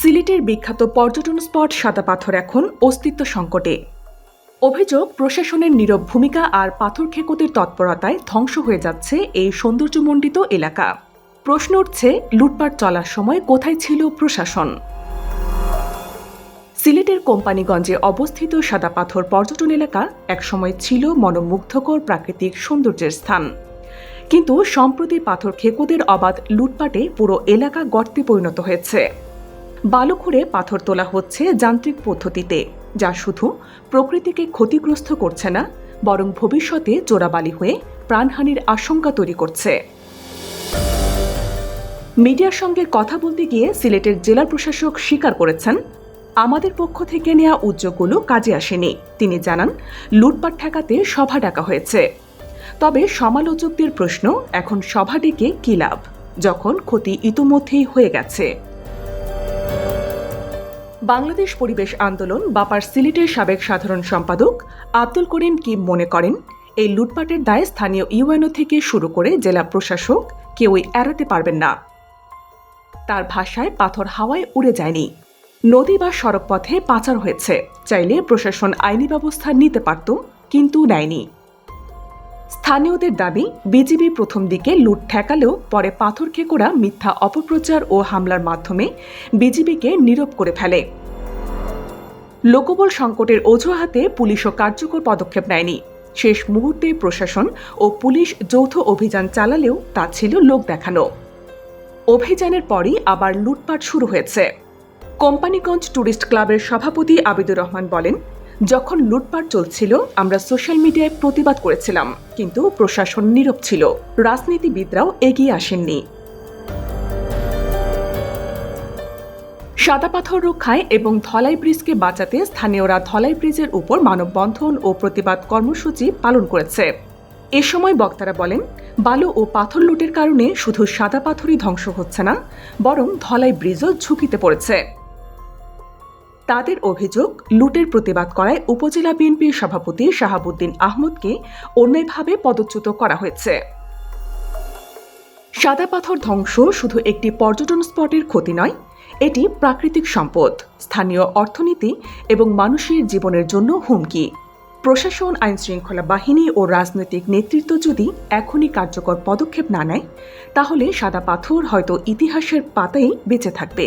সিলেটের বিখ্যাত পর্যটন স্পট সাদা পাথর এখন অস্তিত্ব সংকটে। অভিযোগ, প্রশাসনের নীরব ভূমিকা আর পাথর খেকোতের তৎপরতায় ধ্বংস হয়ে যাচ্ছে এই সৌন্দর্যমণ্ডিত এলাকা। প্রশ্ন উঠছে, লুটপাট চলার সময় কোথায় ছিল প্রশাসন? সিলেটের কোম্পানিগঞ্জে অবস্থিত সাদা পাথর পর্যটন এলাকা একসময় ছিল মনোমুগ্ধকর প্রাকৃতিক সৌন্দর্যের স্থান। কিন্তু সম্প্রতি পাথর খেকোদের অবাধ লুটপাটে পুরো এলাকা গর্তে পরিণত হয়েছে। বালু খুঁড়ে পাথর তোলা হচ্ছে যান্ত্রিক পদ্ধতিতে, যা শুধু প্রকৃতিকে ক্ষতিগ্রস্ত করছে না, বরং ভবিষ্যতে চোরাবালি হয়ে প্রাণহানির আশঙ্কা তৈরি করছে। মিডিয়ার সঙ্গে কথা বলতে গিয়ে সিলেটের জেলা প্রশাসক স্বীকার করেছেন, আমাদের পক্ষ থেকে নেওয়া উদ্যোগগুলো কাজে আসেনি। তিনি জানান, লুটপাট ঠেকাতে সভা ডাকা হয়েছে। তবে সমালোচকদের প্রশ্ন, এখন সভা ডেকে কী লাভ? যখন ক্ষতি ইতোমধ্যেই হয়ে গেছে। বাংলাদেশ পরিবেশ আন্দোলন বাপার সিলেটের সাবেক সাধারণ সম্পাদক আব্দুল করিম কিম মনে করেন? এই লুটপাটের দায় স্থানীয় ইউএনও থেকে শুরু করে জেলা প্রশাসক কেউই এড়াতে পারবেন না। তার ভাষায় পাথর হাওয়ায় উড়ে যায়নি। নদী বা সড়ক পথে পাচার হয়েছে। চাইলে প্রশাসন আইনি ব্যবস্থা নিতে পারত, কিন্তু নেয়নি। স্থানীয়দের দাবি, বিজিবি প্রথম দিকে লুট ঠেকালেও পরে পাথর খেকোড়া, মিথ্যা অপপ্রচার ও হামলার মাধ্যমে বিজিবিকে নীরব করে ফেলে। লোকবল সংকটের অজুহাতে পুলিশও কার্যকর পদক্ষেপ নেয়নি। শেষ মুহূর্তে প্রশাসন ও পুলিশ যৌথ অভিযান চালালেও তা ছিল লোক দেখানো। অভিযানের পরই আবার লুটপাট শুরু হয়েছে। কোম্পানিগঞ্জ ট্যুরিস্ট ক্লাবের সভাপতি আবিদুর রহমান বলেন যখন লুটপাট চলছিল, আমরা সোশ্যাল মিডিয়ায় প্রতিবাদ করেছিলাম, কিন্তু প্রশাসন নীরব ছিল। রাজনীতিবিদরাও এগিয়ে আসেননি। সাদা পাথর রক্ষায় এবং ধলাই ব্রিজকে বাঁচাতে স্থানীয়রা ধলাই ব্রিজের উপর মানববন্ধন ও প্রতিবাদ কর্মসূচি পালন করেছে। এ সময় বক্তারা বলেন, বালু ও পাথর লুটের কারণে শুধু সাদা পাথরই ধ্বংস হচ্ছে না, বরং ধলাই ব্রিজও ঝুঁকিতে পড়েছে। তাদের অভিযোগ, লুটের প্রতিবাদ করায় উপজেলা বিএনপির সভাপতি শাহাবুদ্দিন আহমদকে অন্যায়ভাবে পদচ্যুত করা হয়েছে। সাদা পাথর ধ্বংস শুধু একটি পর্যটন স্পটের ক্ষতি নয়, এটি প্রাকৃতিক সম্পদ, স্থানীয় অর্থনীতি এবং মানুষের জীবনের জন্য হুমকি। প্রশাসন আইন শৃঙ্খলা বাহিনী ও রাজনৈতিক নেতৃত্ব যদি এখনই কার্যকর পদক্ষেপ না নেয়, তাহলে সাদা পাথর হয়তো ইতিহাসের পাতাই বেঁচে থাকবে।